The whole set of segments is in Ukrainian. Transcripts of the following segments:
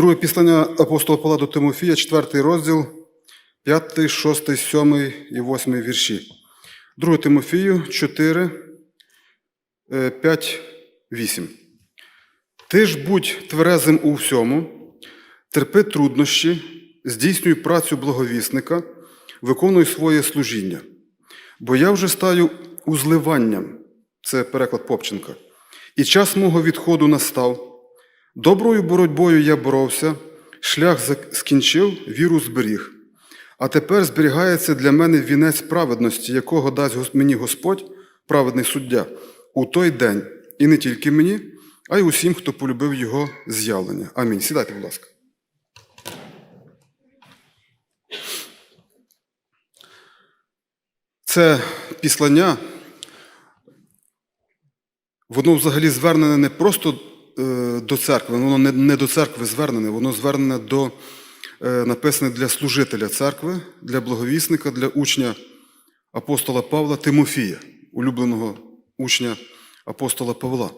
Друге післання апостола Павла до Тимофія, 4 розділ, 5, 6, 7 і 8 вірші. Друге Тимофію 4, 5, 8. Ти ж будь тверезим у всьому, терпи труднощі, здійснюй працю благовісника, виконуй своє служіння. Бо я вже стаю узливанням, це переклад Попченка, і час мого відходу настав. Доброю боротьбою я боровся, шлях скінчив, віру зберіг. А тепер зберігається для мене вінець праведності, якого дасть мені Господь, праведний суддя, у той день, і не тільки мені, а й усім, хто полюбив його з'явлення. Амінь. Сідайте, будь ласка. Це післання, воно взагалі звернене не просто до церкви, воно не, не до церкви звернене, воно звернене до е, написане для служителя церкви, для благовісника, для учня апостола Павла Тимофія, улюбленого учня апостола Павла.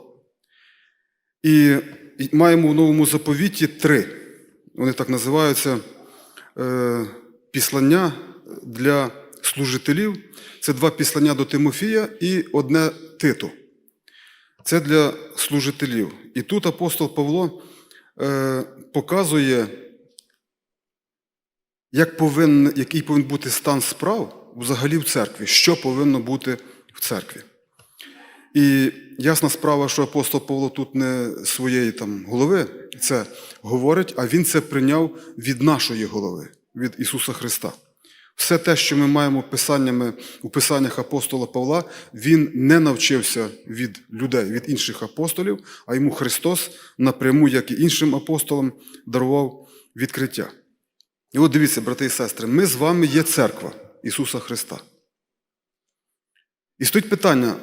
І і маємо в новому заповіті три. Вони так називаються е, післання для служителів. Це два післання до Тимофія і одне Титу. Це для служителів. І тут апостол Павло е, показує, як повинен, який повинен бути стан справ взагалі в церкві, що повинно бути в церкві. І ясна справа, що апостол Павло тут не своєї там голови це говорить, а він це прийняв від нашої голови, від Ісуса Христа. Все те, що ми маємо писаннями у писаннях апостола Павла, він не навчився від людей, від інших апостолів, а йому Христос напряму, як і іншим апостолам, дарував відкриття. І от дивіться, брати і сестри, ми з вами є церква Ісуса Христа. І стоїть питання,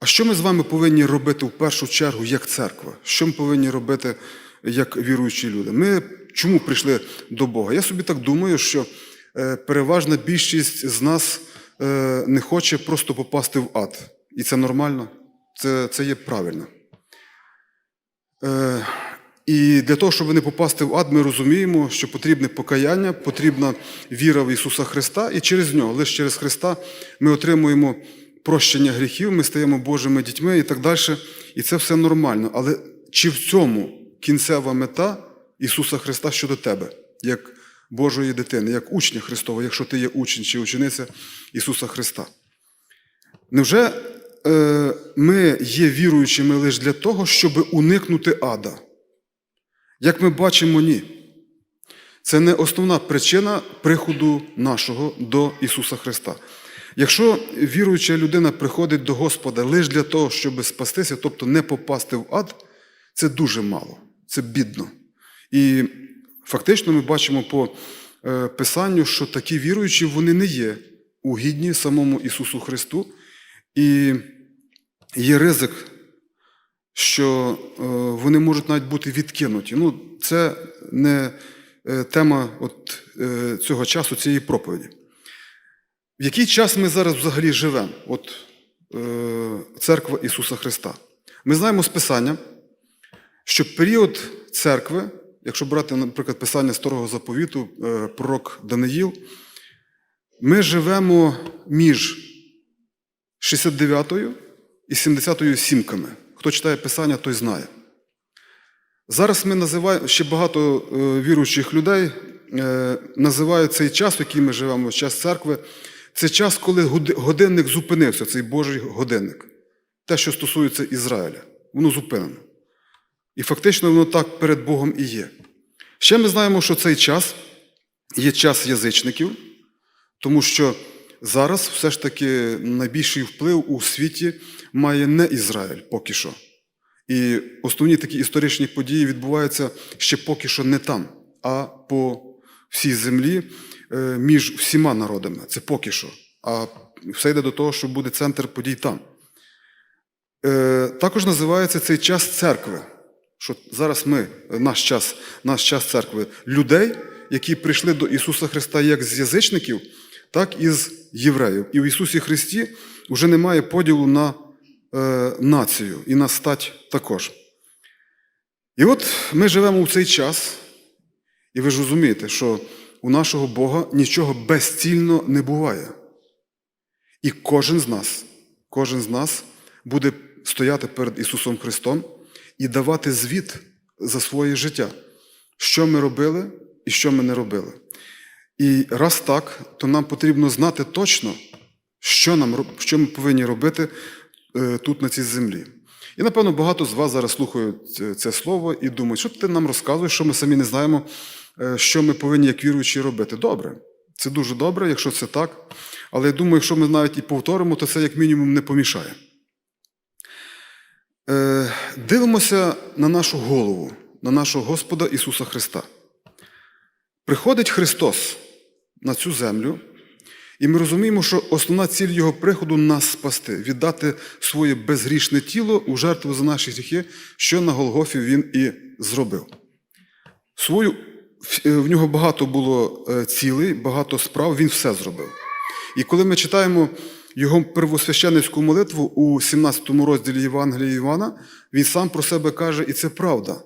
а що ми з вами повинні робити в першу чергу як церква? Що ми повинні робити як віруючі люди? Ми чому прийшли до Бога? Я собі так думаю, що е, переважна більшість з нас е, не хоче просто попасти в ад. І це нормально, це, це є правильно. Е, І для того, щоб не попасти в ад, ми розуміємо, що потрібне покаяння, потрібна віра в Ісуса Христа, і через нього, лише через Христа, ми отримуємо прощення гріхів, ми стаємо Божими дітьми і так далі. І це все нормально. Але чи в цьому кінцева мета Ісуса Христа щодо тебе, як Божої дитини, як учня Христова, якщо ти є учень чи учениця Ісуса Христа? Невже е, ми є віруючими лише для того, щоб уникнути ада? Як ми бачимо, ні. Це не основна причина приходу нашого до Ісуса Христа. Якщо віруюча людина приходить до Господа лише для того, щоб спастися, тобто не попасти в ад, це дуже мало, це бідно. І фактично ми бачимо по е, Писанню, що такі віруючі вони не є угідні самому Ісусу Христу, і є ризик, що е, вони можуть навіть бути відкинуті. Ну, це не е, тема от, цього часу, цієї проповіді. В який час ми зараз взагалі живемо? От Церква Ісуса Христа. Ми знаємо з Писання, що період церкви, якщо брати, наприклад, Писання Старого заповіту, е, пророк Даниїл, ми живемо між 69-ю і 70-ю сімками. Хто читає Писання, той знає. Зараз ми називаємо ще багато е, віруючих людей е, називають цей час, в який ми живемо, час церкви, це час, коли годинник зупинився, цей Божий годинник. Те, що стосується Ізраїля, воно зупинено. І фактично воно так перед Богом і є. Ще ми знаємо, що цей час є час язичників, тому що зараз все ж таки найбільший вплив у світі має не Ізраїль поки що. І основні такі історичні події відбуваються ще поки що не там, а по всій землі е, між всіма народами. Це поки що. А все йде до того, що буде центр подій там. Е, Також називається цей час церкви. Що зараз ми, наш час, наш час церкви, людей, які прийшли до Ісуса Христа як з язичників, так і з євреїв. І в Ісусі Христі вже немає поділу на е, націю і на стать також. І от ми живемо в цей час, і ви ж розумієте, що у нашого Бога нічого безцільно не буває. І кожен з нас, кожен з нас буде стояти перед Ісусом Христом і давати звіт за своє життя, що ми робили і що ми не робили. І раз так, то нам потрібно знати точно, що, нам, що ми повинні робити е, тут, на цій землі. І, напевно, багато з вас зараз слухають це- це слово і думають, що ти нам розказуєш, що ми самі не знаємо, е, що ми повинні як віруючі робити. Добре, це дуже добре, якщо це так. Але я думаю, якщо ми навіть і повторимо, то це як мінімум не помішає. Е, Дивимося на нашу голову, на нашого Господа Ісуса Христа. Приходить Христос на цю землю, і ми розуміємо, що основна ціль Його приходу нас спасти, віддати своє безгрішне тіло у жертву за наші гріхи, що на Голгофі Він і зробив. Свою, в- в нього багато було е, цілей, багато справ, він все зробив. І коли ми читаємо його первосвященницьку молитву у 17 розділі Євангелія Івана, він сам про себе каже, і це правда,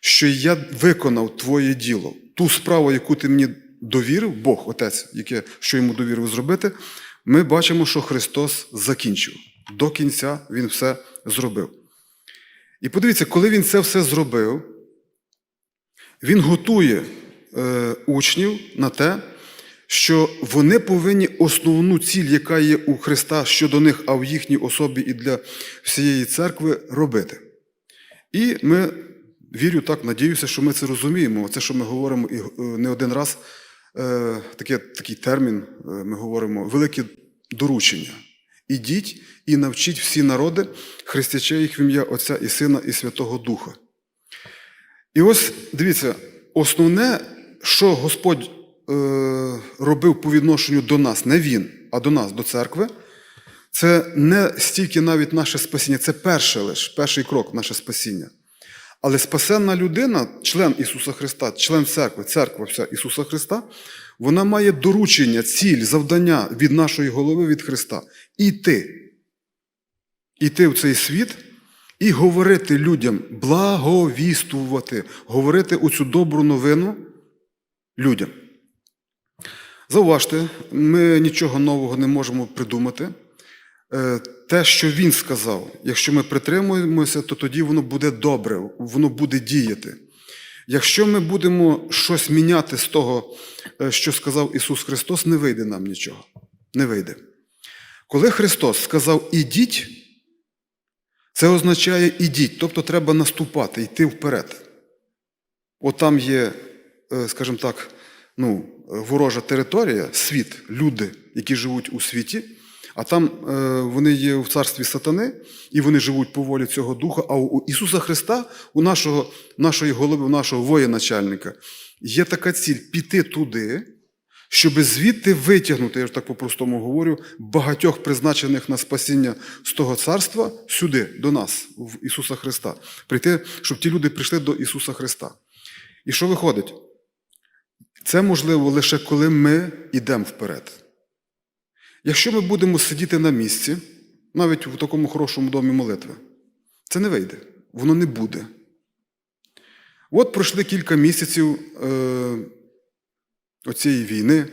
що я виконав твоє діло, ту справу, яку ти мені довірив, Бог, Отець, яке, що йому довірив зробити, ми бачимо, що Христос закінчив. До кінця Він все зробив. І подивіться, коли Він це все зробив, він готує е, учнів на те, що вони повинні основну ціль, яка є у Христа щодо них, а в їхній особі і для всієї церкви, робити. І ми вірю так, надіюся, що ми це розуміємо. Це, що ми говоримо і е, не один раз, е, таке, такий термін, е, ми говоримо, велике доручення. Ідіть і навчіть всі народи, хрестячи їх в ім'я Отця і Сина і Святого Духа. І ось дивіться, основне, що Господь робив по відношенню до нас, не Він, а до нас, до церкви, це не стільки навіть наше спасіння, це перше лише, перший крок наше спасіння. Але спасенна людина, член Ісуса Христа, член церкви, церква вся Ісуса Христа, вона має доручення, ціль, завдання від нашої голови, від Христа. Іти. Іти в цей світ і говорити людям, благовістувати, говорити оцю добру новину людям. Зауважте, ми нічого нового не можемо придумати. Е, Те, що він сказав, якщо ми притримуємося, то тоді воно буде добре, воно буде діяти. Якщо ми будемо щось міняти з того, е, що сказав Ісус Христос, не вийде нам нічого. Не вийде. Коли Христос сказав ідіть, це означає ідіть, тобто треба наступати, йти вперед. От там є, е, скажімо так, ну, ворожа територія, світ, люди, які живуть у світі, а там е, вони є в царстві сатани, і вони живуть по волі цього духа. А у Ісуса Христа, у нашого, нашої голови, у нашого воєначальника, є така ціль піти туди, щоб звідти витягнути, я ж так по-простому говорю, багатьох призначених на спасіння з того царства сюди, до нас, в Ісуса Христа. Прийти, щоб ті люди прийшли до Ісуса Христа. І що виходить? Це можливо лише коли ми йдемо вперед. Якщо ми будемо сидіти на місці, навіть в такому хорошому домі молитви, це не вийде, воно не буде. От пройшли кілька місяців е, оцієї війни,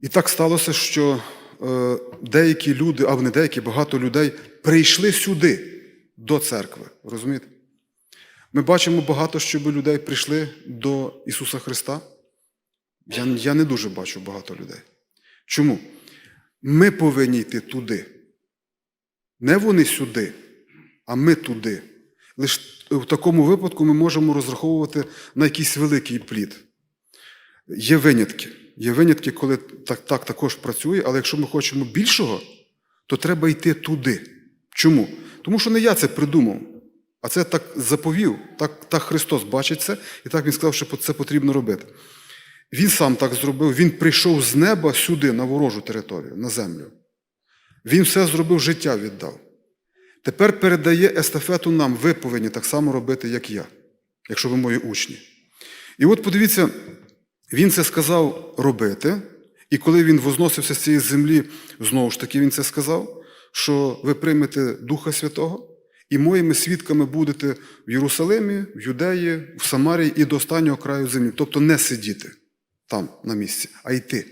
і так сталося, що е, деякі люди, або не деякі, багато людей прийшли сюди, до церкви. Розумієте? Ми бачимо багато, щоб людей прийшли до Ісуса Христа. Я, я не дуже бачу багато людей. Чому? Ми повинні йти туди. Не вони сюди, а ми туди. Лише в такому випадку ми можемо розраховувати на якийсь великий плід. Є винятки. Є винятки, коли так, так також працює, але якщо ми хочемо більшого, то треба йти туди. Чому? Тому що не я це придумав, а це так заповів, так, так Христос бачить це, і так Він сказав, що це потрібно робити. Він сам так зробив, він прийшов з неба сюди, на ворожу територію, на землю. Він все зробив, життя віддав. Тепер передає естафету нам, ви повинні так само робити, як я, якщо ви мої учні. І от подивіться, він це сказав робити, і коли він возносився з цієї землі, знову ж таки, він це сказав, що ви приймете Духа Святого, І моїми свідками будете в Єрусалимі, в Юдеї, в Самарії і до останнього краю землі. Тобто не сидіти там на місці, а йти.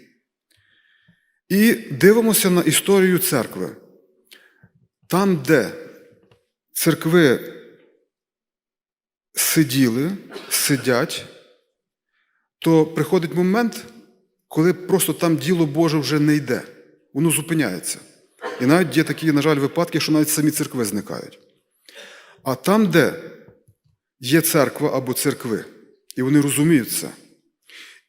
І дивимося на історію церкви. Там, де церкви сиділи, сидять, то приходить момент, коли просто там діло Боже вже не йде, воно зупиняється. І навіть є такі, на жаль, випадки, що навіть самі церкви зникають. А там, де є церква або церкви, і вони розуміють це,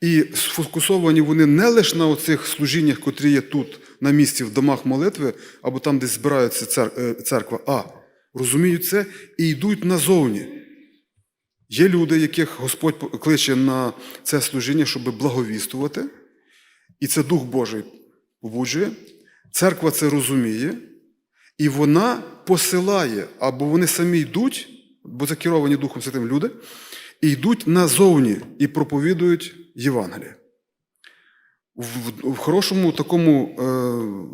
і сфокусовані вони не лише на оцих служіннях, котрі є тут, на місці, в домах молитви, або там, де збирається е, церква, а розуміють це і йдуть назовні. Є люди, яких Господь кличе на це служіння, щоб благовістувати, і це Дух Божий побуджує. Церква це розуміє, і вона посилає, або вони самі йдуть, бо закеровані Духом Святим люди, і йдуть назовні і проповідують Євангеліє. В, в, хорошому такому е,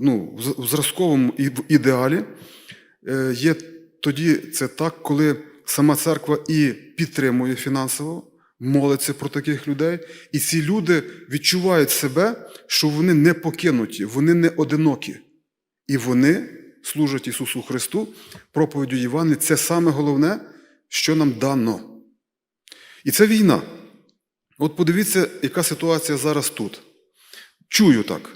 ну, в зразковому і- в ідеалі е, є тоді це так, коли сама церква і підтримує фінансово, молиться про таких людей, і ці люди відчувають себе, що вони не покинуті, вони не одинокі. І вони служать Ісусу Христу, проповіддю Євангелія. Це саме головне, що нам дано. І це війна. От подивіться, яка ситуація зараз тут. Чую так.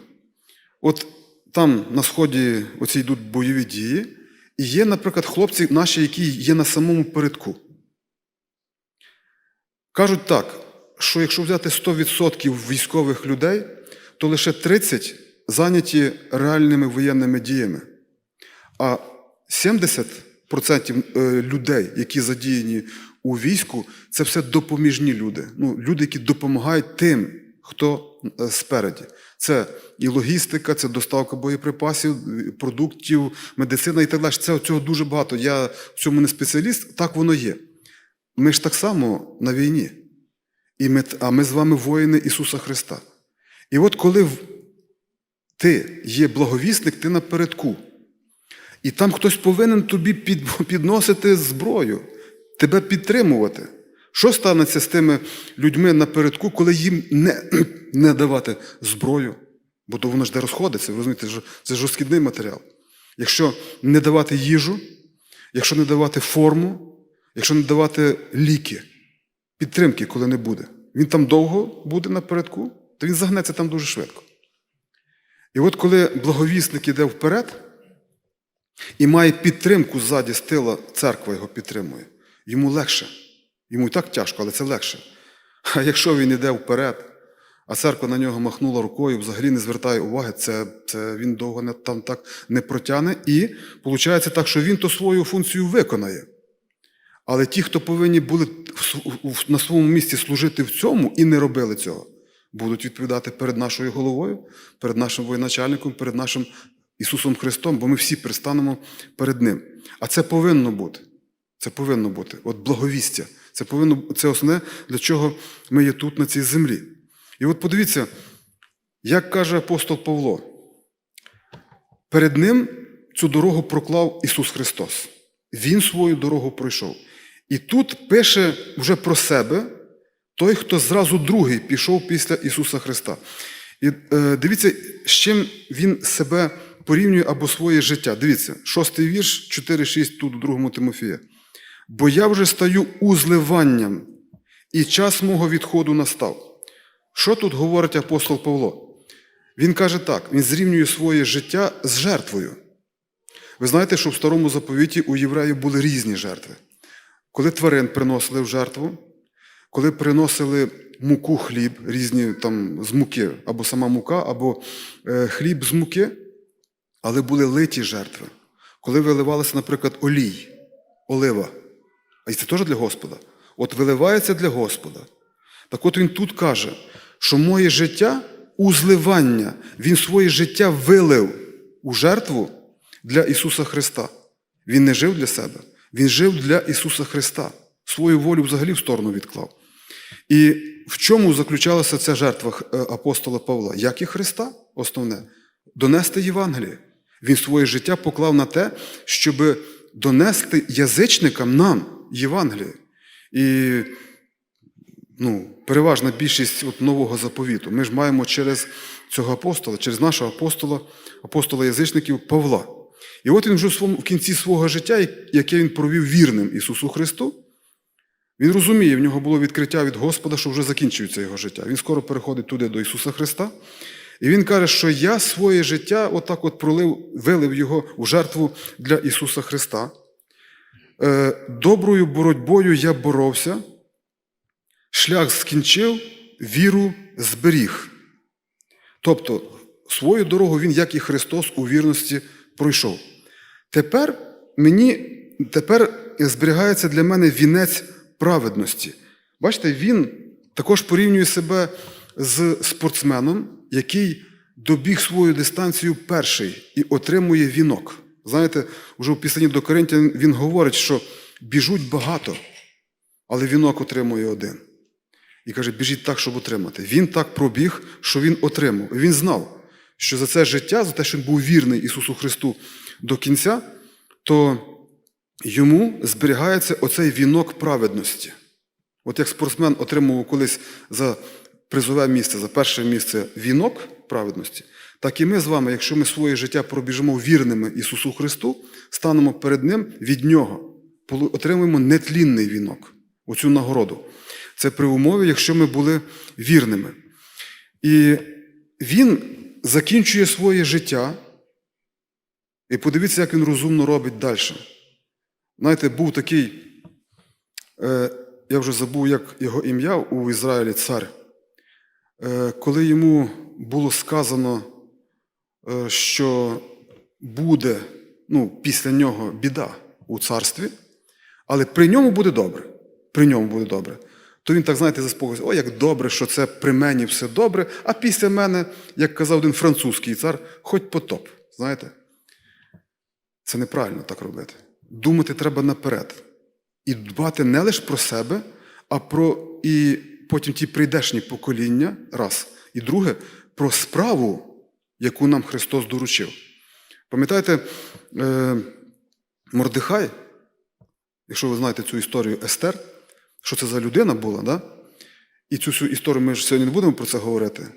От там на сході оці йдуть бойові дії, і є, наприклад, хлопці наші, які є на самому передку. Кажуть так, що якщо взяти 100% військових людей, то лише 30 зайняті реальними воєнними діями. А 70% е, людей, які задіяні у війську, це все допоміжні люди. Ну, люди, які допомагають тим, хто е, спереді. Це і логістика, це доставка боєприпасів, е, продуктів, медицина і так далі. Це цього дуже багато. Я в цьому не спеціаліст, так воно є. Ми ж так само на війні. І ми, а ми з вами воїни Ісуса Христа. І от коли ти є благовісник, ти напередку. І там хтось повинен тобі під, підносити зброю, тебе підтримувати. Що станеться з тими людьми напередку, коли їм не, не давати зброю? Бо то воно ж де розходиться, ви розумієте, це ж розхідний матеріал. Якщо не давати їжу, якщо не давати форму, якщо не давати ліки, підтримки, коли не буде, він там довго буде напередку, то він загнеться там дуже швидко. І от коли благовісник іде вперед і має підтримку ззаді з тила, церква його підтримує, йому легше. Йому і так тяжко, але це легше. А якщо він іде вперед, а церква на нього махнула рукою, взагалі не звертає уваги, це, це він довго не, там так не протягне. І виходить так, що він то свою функцію виконає. Але ті, хто повинні були на своєму місці служити в цьому і не робили цього, будуть відповідати перед нашою головою, перед нашим воєначальником, перед нашим Ісусом Христом, бо ми всі пристанемо перед Ним. А це повинно бути. Це повинно бути. От благовістя. Це повинно це основне, для чого ми є тут, на цій землі. І от подивіться, як каже апостол Павло, перед ним цю дорогу проклав Ісус Христос. Він свою дорогу пройшов. І тут пише вже про себе той, хто зразу другий пішов після Ісуса Христа. І е, дивіться, з чим він себе порівнює або своє життя. Дивіться, шостий вірш, 4-6 тут у другому Тимофія. Бо я вже стаю узливанням, і час мого відходу настав. Що тут говорить апостол Павло? Він каже так: він зрівнює своє життя з жертвою. Ви знаєте, що в старому заповіті у євреїв були різні жертви. Коли тварин приносили в жертву, коли приносили муку хліб, різні там з муки, або сама мука, або е, хліб з муки, але були литі жертви. Коли виливалося, наприклад, олій, олива, а це теж для Господа. От виливається для Господа. Так от він тут каже, що моє життя у зливання, він своє життя вилив у жертву для Ісуса Христа. Він не жив для себе, Він жив для Ісуса Христа. Свою волю взагалі в сторону відклав. І в чому заключалася ця жертва е, апостола Павла? Як і Христа, основне, донести Євангеліє. Він своє життя поклав на те, щоб донести язичникам нам Євангеліє. І ну, переважна більшість от нового заповіту. Ми ж маємо через цього апостола, через нашого апостола, апостола язичників Павла. І от він вже в, кінці свого життя, яке він провів вірним Ісусу Христу, він розуміє, в нього було відкриття від Господа, що вже закінчується його життя. Він скоро переходить туди до Ісуса Христа. І він каже, що я своє життя отак от пролив, вилив його у жертву для Ісуса Христа. Е, Доброю боротьбою я боровся, шлях скінчив, віру зберіг. Тобто, свою дорогу він, як і Христос, у вірності пройшов. Тепер мені тепер зберігається для мене вінець праведності. Бачите, він також порівнює себе з спортсменом, який добіг свою дистанцію перший і отримує вінок. Знаєте, вже у пісні до Коринтян він говорить, що біжуть багато, але вінок отримує один. І каже, біжіть так, щоб отримати. Він так пробіг, що він отримав. І він знав, що за це життя, за те, що він був вірний Ісусу Христу до кінця, то йому зберігається оцей вінок праведності. От як спортсмен отримував колись за призове місце, за перше місце вінок праведності, так і ми з вами, якщо ми своє життя пробіжимо вірними Ісусу Христу, станемо перед Ним від Нього, отримуємо нетлінний вінок, оцю нагороду. Це при умові, якщо ми були вірними. І він закінчує своє життя, і подивіться, як він розумно робить далі. Знаєте, був такий, е, я вже забув, як його ім'я у Ізраїлі цар, коли йому було сказано, е, що буде ну, після нього біда у царстві, але при ньому буде добре. При ньому буде добре. То він так, знаєте, заспокоївся, о, як добре, що це при мені все добре, а після мене, як казав один французький цар, хоч потоп. Знаєте? Це неправильно так робити. Думати треба наперед. І дбати не лише про себе, а про і потім ті прийдешні покоління, раз. І друге, про справу, яку нам Христос доручив. Пам'ятаєте, е, Мордихай, якщо ви знаєте цю історію Естер, що це за людина була, да? і цю всю історію ми ж сьогодні не будемо про це говорити,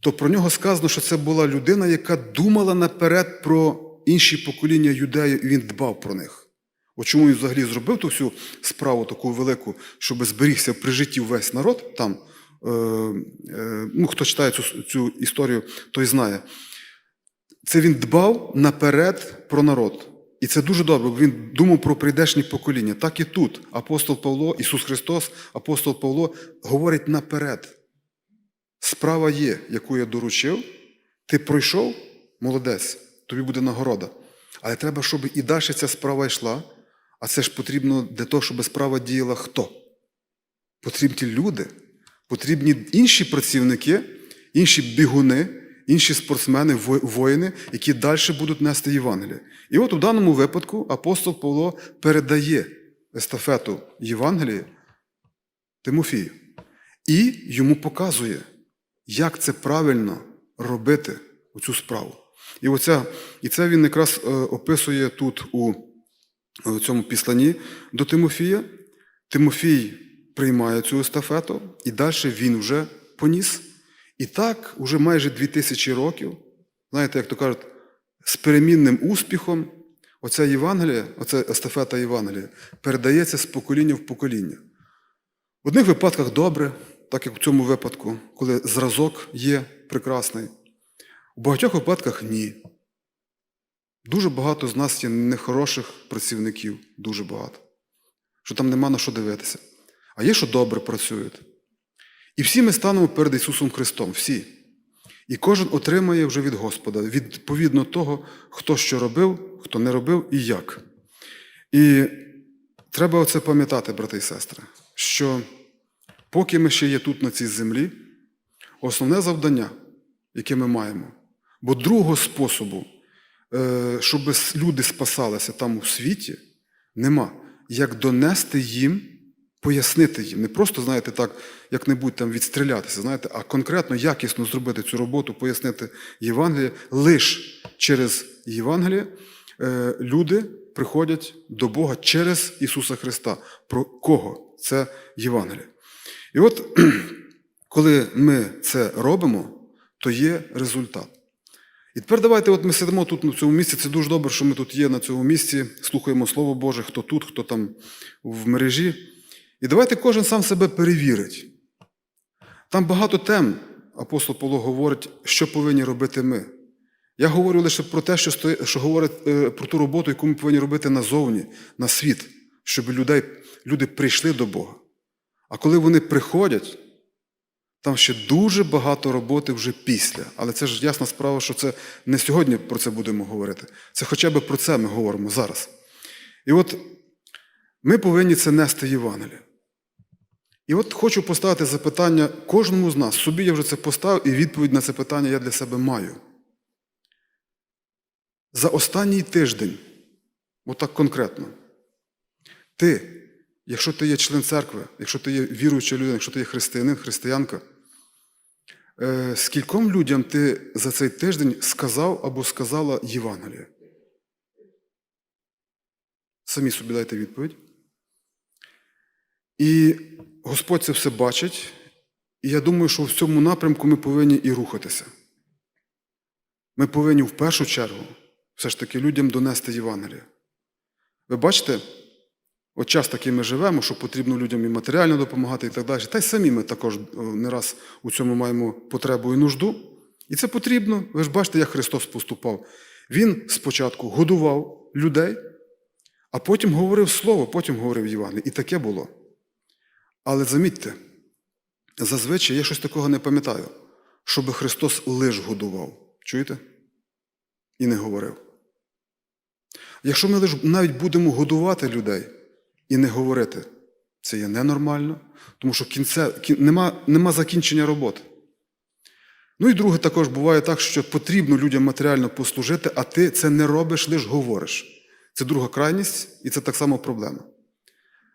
то про нього сказано, що це була людина, яка думала наперед про інші покоління юдеїв, і він дбав про них. От чому він взагалі зробив ту всю справу таку велику, щоб зберігся при житті весь народ там. Е, е, ну, Хто читає цю, цю історію, той знає. Це він дбав наперед про народ. І це дуже добре, бо він думав про прийдешні покоління. Так і тут апостол Павло, Ісус Христос, апостол Павло говорить наперед. Справа є, яку я доручив, ти пройшов, молодець, тобі буде нагорода. Але треба, щоб і далі ця справа йшла, а це ж потрібно для того, щоб справа діяла хто? Потрібні люди, потрібні інші працівники, інші бігуни, інші спортсмени, воїни, які далі будуть нести Євангеліє. І от у даному випадку апостол Павло передає естафету Євангелії Тимофію і йому показує, як це правильно робити цю справу. І оця, і це він якраз е, описує тут у цьому післанні до Тимофія. Тимофій приймає цю естафету, і далі він вже поніс. І так, уже майже 2000 років, знаєте, як то кажуть, з перемінним успіхом, оця Євангелія, оця естафета Євангелія передається з покоління в покоління. В одних випадках добре, так як в цьому випадку, коли зразок є прекрасний. У багатьох випадках ні. Дуже багато з нас є нехороших працівників, дуже багато. Що там нема на що дивитися. А є, що добре працюють. І всі ми станемо перед Ісусом Христом, всі. І кожен отримає вже від Господа, відповідно того, хто що робив, хто не робив і як. І треба оце пам'ятати, брати і сестри, що поки ми ще є тут, на цій землі, основне завдання, яке ми маємо, бо другого способу, щоб люди спасалися там у світі, нема, як донести їм пояснити їм. Не просто, знаєте, так, як-небудь там відстрілятися, знаєте, а конкретно якісно зробити цю роботу, пояснити Євангеліє лише через Євангеліє, е, люди приходять до Бога через Ісуса Христа. Про кого? Це Євангеліє. І от, коли ми це робимо, то є результат. І тепер давайте, от ми сидимо тут на цьому місці. Це дуже добре, що ми тут є на цьому місці, слухаємо Слово Боже, хто тут, хто там в мережі. І давайте кожен сам себе перевірить. Там багато тем, апостол Павло говорить, що повинні робити ми. Я говорю лише про те, що, стої, що говорить е, про ту роботу, яку ми повинні робити назовні, на світ, щоб людей, люди прийшли до Бога. А коли вони приходять, там ще дуже багато роботи вже після. Але це ж ясна справа, що це не сьогодні про це будемо говорити. Це хоча б про це ми говоримо зараз. І от ми повинні це нести Євангеліє. І от хочу поставити запитання кожному з нас. Собі я вже це поставив, і відповідь на це питання я для себе маю. За останній тиждень, отак конкретно, ти, якщо ти є член церкви, якщо ти є віруюча людина, якщо ти є християнин, християнка, скільком людям ти за цей тиждень сказав або сказала Євангеліє? Самі собі дайте відповідь. І Господь це все бачить, і я думаю, що в цьому напрямку ми повинні і рухатися. Ми повинні в першу чергу все ж таки людям донести Євангеліє. Ви бачите, от час такий ми живемо, що потрібно людям і матеріально допомагати, і так далі. Та й самі ми також е, не раз у цьому маємо потребу і нужду. І це потрібно. Ви ж бачите, як Христос поступав. Він спочатку годував людей, а потім говорив Слово, потім говорив Євангеліє. І таке було. Але замітьте, зазвичай я щось такого не пам'ятаю, щоб Христос лиш годував. Чуєте? І не говорив. Якщо ми лише навіть будемо годувати людей і не говорити, це є ненормально, тому що кінце, кін, нема, нема закінчення роботи. Ну і друге, також буває так, що потрібно людям матеріально послужити, а ти це не робиш, лише говориш. Це друга крайність, і це так само проблема.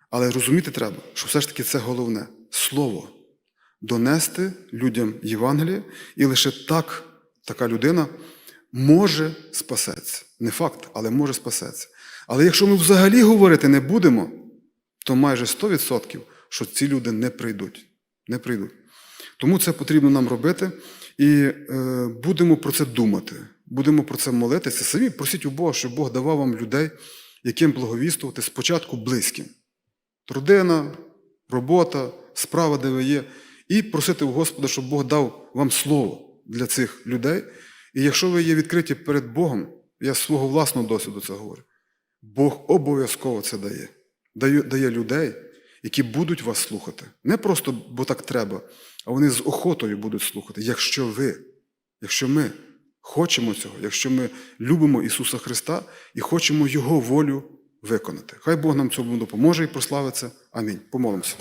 Але розуміти треба, що все ж таки це головне слово донести людям Євангеліє, і лише так така людина може спасеться. Не факт, але може спасеться. Але якщо ми взагалі говорити не будемо, то майже 100%, що ці люди не прийдуть. Не прийдуть. Тому це потрібно нам робити і е, будемо про це думати, будемо про це молитися. Самі просіть у Бога, щоб Бог давав вам людей, яким благовістувати спочатку близьким. Родина, робота, справа, де ви є, і просити у Господа, щоб Бог дав вам слово для цих людей. І якщо ви є відкриті перед Богом, я з свого власного досвіду це говорю, Бог обов'язково це дає. Дає людей, які будуть вас слухати. Не просто, бо так треба, а вони з охотою будуть слухати. Якщо ви, якщо ми хочемо цього, якщо ми любимо Ісуса Христа і хочемо Його волю виконати. Хай Бог нам цьому допоможе і прославиться. Амінь. Помолимося.